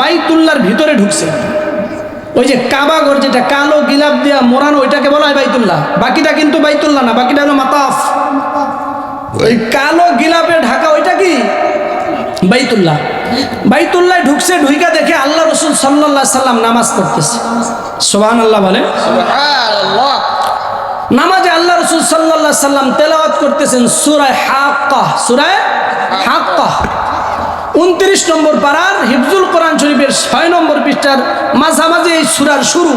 বাইতুল্লার ভিতরে ঢুকছে। ওই যে কাবাগর যেটা কালো গিলাপ দিয়া মোড়ানো ওইটাকে বলা হয় বাইতুল্লাহ। বাকিটা কিন্তু বাইতুল্লাহ না বাকিটা হলো মাতাফ। ওই কালো গিলাপে ঢাকা ওইটা কি? বাইতুল্লাহ। বাইতুল্লাহ ঢুকছে ঢুইকা দেখে আল্লাহ রসুল সাল্লাহ সাল্লাম নামাজ পড়তেছে। সোহান আল্লাহ বলে নামাজে আল্লাহ রসুল সাল্লাহ সাল্লাম তেলাওয়াত করতেছেন সুরায় হাক্কা সুরায় হাক্কা উনত্রিশ নম্বর পাড়ার হিফজুল কোরআন শরীফের ছয় নম্বর পৃষ্ঠার মাঝামাঝি এই সুরার শুরু।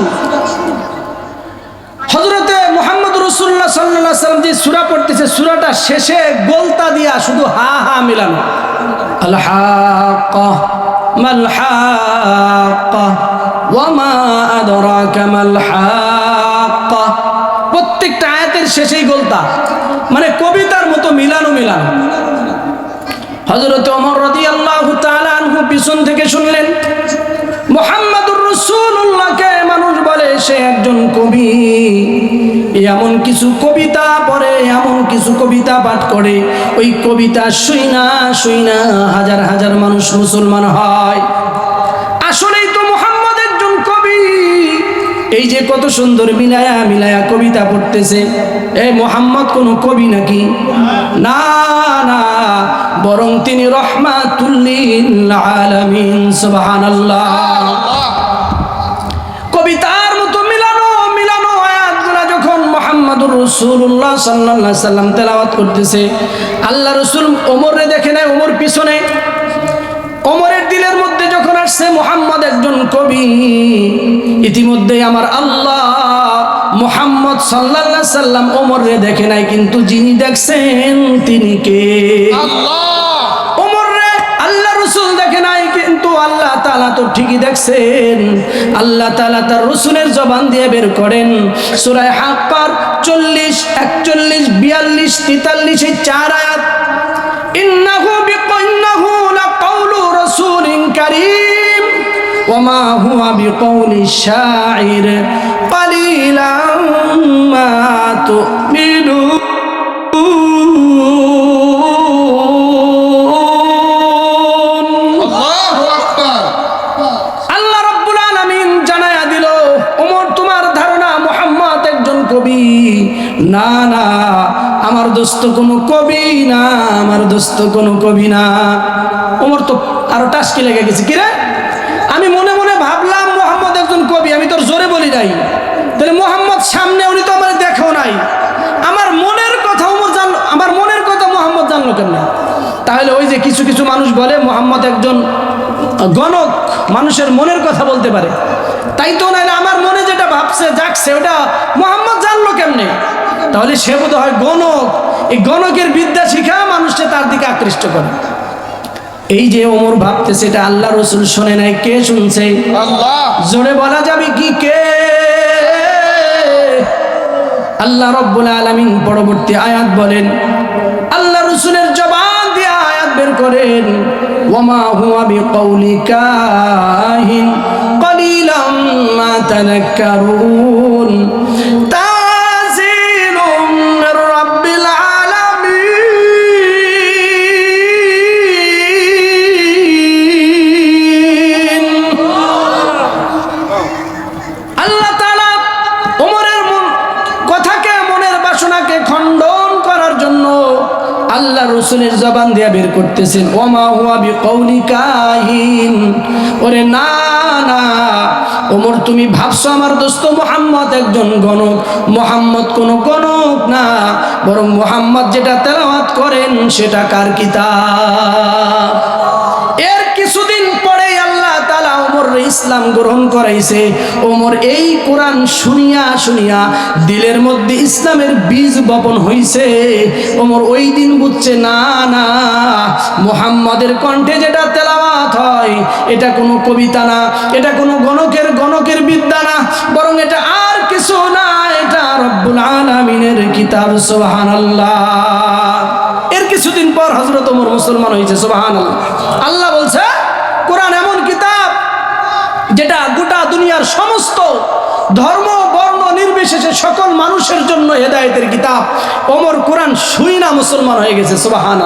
হজরতে মোহাম্মদ রসুল্লাহ সাল্লাহ সাল্লাম যে সুরা পড়তেছে, সুরাটা শেষে গোলতা দিয়া শুধু হা হা মিলানো। প্রত্যেকটা আয়াতের শেষেই গোলতা। মানে কবিতার মতো মিলানো মিলানো। হজরত ওমর রদি আল্লাহ আনহু পিছন থেকে শুনলেন, মোহাম্মদুর রসুল্লাহকে মানুষ বলে সে একজন কবি। এমন কিছু কবিতা পড়ে, এমন কিছু কবিতা পাঠ করে। ওই কবিতা শুই না শুই না হাজার হাজার মানুষ মুসলমান হয়। এই যে কত সুন্দর মিলায়া মিলায়া কবিতা পড়তেছে। এই মোহাম্মদ কোন কবি নাকি? না না। বরং তিনি রহমাতুল্লিল আলামিন কবিতার মতো মিলানো মিলানো আয়াতগুলা যখন মোহাম্মদুর রসুল্লাহ সাল্লাহ সাল্লাম তেলাওয়াত করতেছে, আল্লাহ রসুল ওমরে দেখে নেয়, ওমর পিছনে। আসছে মোহাম্মদ একজন কবি। ইতিমধ্যে আমার আল্লাহ মোহাম্মদ সাল্লাহ সাল্লাম ওমরে দেখে নাই কিন্তু যিনি দেখছেন তিনি কে? ওমর রে আল্লাহ রসুল দেখে নাই কিন্তু আল্লাহ তালা তো ঠিকই দেখছেন। আল্লাহ তালা তার রসুলের জবান দিয়ে বের করেন। সুরায় হাক্কার চল্লিশ একচল্লিশ বিয়াল্লিশ তেতাল্লিশ এই চার দিল ওমর তোমার ধারণা মোহাম্মদ একজন কবি। না না আমার দোস্ত কোনো কবি না আমার দোস্ত কোনো কবি না। ওমর তো আরও টাসকি লেগে গেছে কিরে আমি মনে মনে ভাবলাম মোহাম্মদ একজন কবি আমি নাই। তাহলে মোহাম্মদ সামনে উনি তো আমার দেখেও নাই। আমার মনের কথা ওমর জানলো আমার মনের কথা মোহাম্মদ জানলো কেন তাহলে ওই যে কিছু কিছু মানুষ বলে মোহাম্মদ একজন গণক মানুষের মনের কথা বলতে পারে। তাই তো নাহলে আমার মনে যেটা ভাবছে জাগছে ওটা মোহাম্মদ জানলো কেমনে? তাহলে সে বোধ হয় গণক। এই গণকের বিদ্যা শিখা মানুষকে তার দিকে আকৃষ্ট করে। এই যে ওমর ভাবতেছে এটা আল্লাহ রসুল শোনে নাই কে শুনছে? জোরে বলা যাবে কি কে? আল্লাহ রব্বুল আলমিন পরবর্তী আয়াত বলেন, আল্লাহ রসুলের জবান দিয়ে আয়াত বের করেন ওমা হুয়া বি কৌলিকাহিন কলিলাম মা তানাক্কারুন। তা রসুলের জবান দিয়া বের করতেছেন, ওমা হুয়া বিকৌলি কাহিন? ওরে, না না, ওমর, তুমি ভাবছ আমার দোস্ত মোহাম্মদ একজন গণক। মোহাম্মদ কোন গণক না, বরং মোহাম্মদ যেটা তেলাওয়াত করেন সেটা কার কিতাব? এর কিছুদিন ইসলাম গ্রহণ করাইছে, ওমর এই কোরআন শুনিয়া শুনিয়া দিলের মধ্যে ইসলামের বীজ বপন হইছে। ওমর ওই দিন বুঝছে, না না, মোহাম্মদের কণ্ঠে যেটা তেলাওয়াত হয়, এটা কোনো কবিতা না, এটা কোনো গণকের গণকের বিদ্যা না, বরং এটা আর কিছু না, এটা রব্বুল আলামিনের কিতাব, সুবহানাল্লাহ। এর কিছুদিন পর হজরত ওমর মুসলমান হয়েছে সুবাহান আল্লাহ বলছে কোরআন এমন কিতাব যেটা গোটা দুনিয়ার সমস্ত ধর্ম, বর্ণ, নির্বিশেষে সকল মানুষের জন্য হেদায়তের কিতাব। অমর কোরআন শুই না মুসলমান হয়ে গেছে সুবাহান